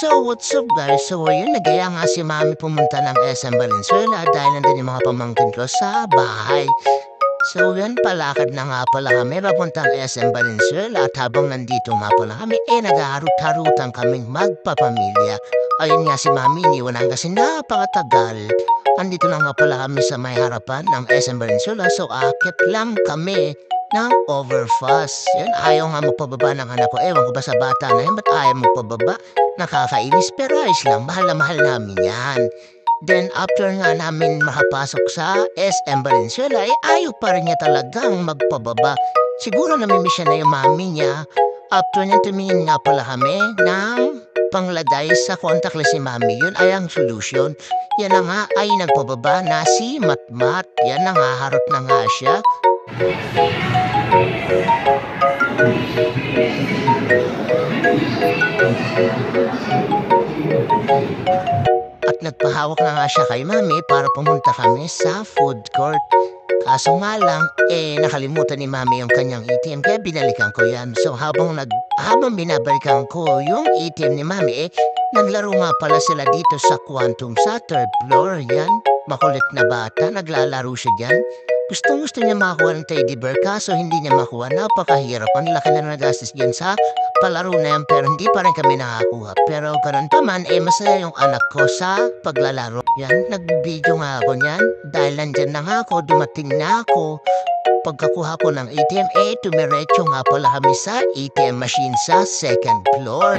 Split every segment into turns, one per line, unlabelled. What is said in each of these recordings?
So, what's up guys? So, ayun, nagaya nga si Mami pumunta ng SM Valenzuela dahil nandun yung mga pamangkin ko sa bahay. So, yan, palakad na nga pala kami papuntang SM Valenzuela at habang nandito nga pala kami, eh, nag-aharut-harutan kaming magpapamilya. Ayun nga si Mami, iniwanan kasi napakatagal. Andito na nga pala kami sa may harapan ng SM Valenzuela, so akit lang kami ng overfast. Yan, ayaw nga magpababa ng anak ko. Ewan ko ba sa bata na yan, ba't ayaw magpababa? Nakakainis, pero ayos lang. Mahal na mahal namin yan. Then, after nga namin makapasok sa SM Valenzuela, eh, ayaw pa rin niya talagang magpababa. Siguro namimiss siya na yung mami niya. After niya tumingin nga pala kami ng pangladay sa contactless si mami. Yun ay ang solution. Yan na nga ay nagpababa na si Matmat. Yan na nga, harot na nga siya. At nagpahawak na nga siya kay mami para pumunta kami sa food court. Kaso nga lang, eh, nakalimutan ni mami yung kanyang ATM kaya binalikan ko yan. So habang, nag, habang binabalikan ko yung ATM ni mami, eh, naglaro nga pala sila dito sa Quantum sa third floor. Yan, makulit na bata, naglalaro siya dyan. Gustong gusto niya makakuha ng teddy bear kaso hindi niya makuha. Napakahirap. Ang laki na nagastos dyan sa palaro na yan pero hindi pa rin kami nakakuha. Pero ganun pa man, eh masaya yung anak ko sa paglalaro. Yan, nag-video nga ako niyan. Dahil nandyan na nga ako, dumating na ako. Pagkakuha ko ng ATM, eh tumiretso nga pala kami sa ATM machine sa second floor.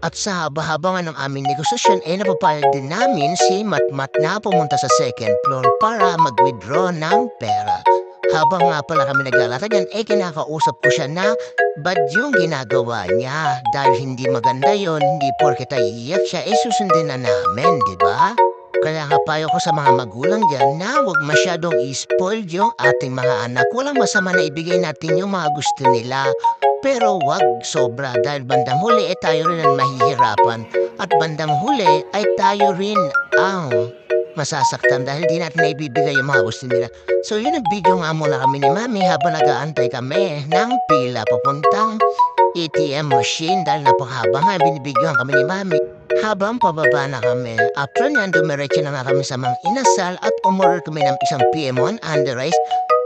At sa haba-haba nga ng aming negosasyon, eh napapayag din namin si Matmat na pumunta sa second floor para mag-withdraw ng pera. Habang nga pala kami naglalakad yan, eh kinakausap ko siya na bad yung ginagawa niya. Dahil hindi maganda yon hindi porket ay iiyak siya, eh susundin na namin, di ba? Kaya nga ko sa mga magulang dyan na huwag masyadong i-spoil yung ating mga anak. Walang masama na ibigay natin yung mga gusto nila. Pero wag sobra dahil bandang huli ay tayo rin ang mahihirapan. At bandang huli ay tayo rin ang masasaktan dahil di natin naibibigay yung mga gusto nila. So yun ang video nga muna kami ni Mami habang nag-aantay kami ng pila papuntang ATM machine dahil napakahaba nga binibigyan kami ni Mami. Habang pababa na kami, after nyan dumiretso na nga kami sa mga inasal at umorder kami ng isang PM1 under rice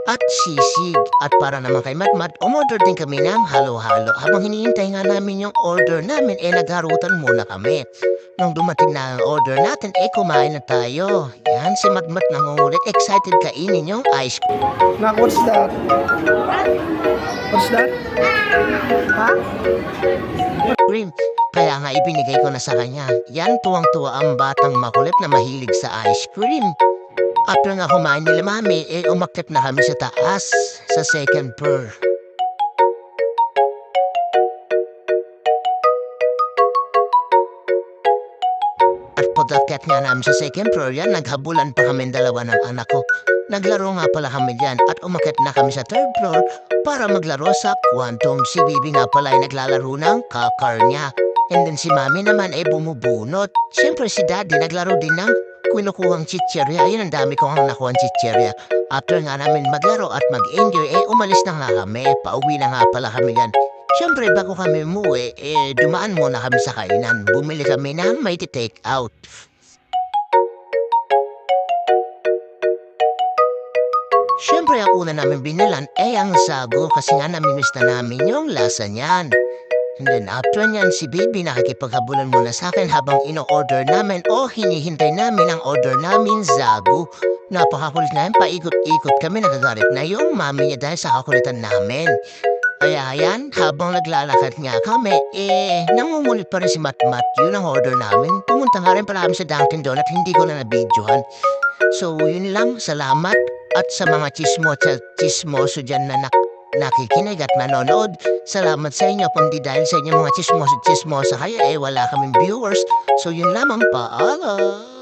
at sisig. At para naman kay Matmat, umorder din kami ng halo-halo. Habang hinihintay nga namin yung order namin, eh nagharutan muna kami. Nung dumating na ang order natin, eh kumain na tayo. Yan, si Matmat nangungulit. Excited kainin yung ice
Nak, what's that? What's that? Ha?
cream. Kaya nga ibinigay ko na sa kanya. Yan tuwang-tuwa ang batang makulit na mahilig sa ice cream. After nga kumain nila mami, eh umakyat na kami sa taas, sa second floor. At pagkakyat nga namin sa second floor yan, naghabulan pa kami dalawa ng anak ko. Naglaro nga pala kami dyan at umakyat na kami sa third floor para maglaro sa Quantum. Si Bibi nga pala ay naglalaro ng kakar niya. And then si Mami naman ay bumubunot. Siyempre si Daddy naglaro din ng kinukuhang chicherya. Ayun ang dami ko ang nakuhang chicherya. After nga namin maglaro at mag-enjoy, eh umalis na nga kami. Pauwi na nga pala kami yan. Siyempre bago kami umuwi, eh dumaan muna kami sa kainan. Bumili kami ng may take out. Siyempre ang una namin binilan ay ang sago kasi nga namimiss na namin yung lasa niyan. And then after niyan, si Baby nakikipaghabulan muna sa akin habang ino-order namin o hinihintay namin ang order namin zago. Napakakulit namin, paikot-ikot kami, nagagalit na yung mami niya dahil sa kakulitan namin. Kaya yan, habang naglalakad nga kami, eh, nangungulit pa rin si Matmat, yun ang order namin. Pumunta nga rin pala kami sa Dunkin' Donut, hindi ko na nabidyohan. So, yun lang, salamat. At sa mga chismo, chismoso dyan na nak nakikinig at manonood, salamat sa inyo. Kundi dahil sa inyo mga chismoso, chismosa kaya eh, wala kaming viewers. So, yun lamang, paalam.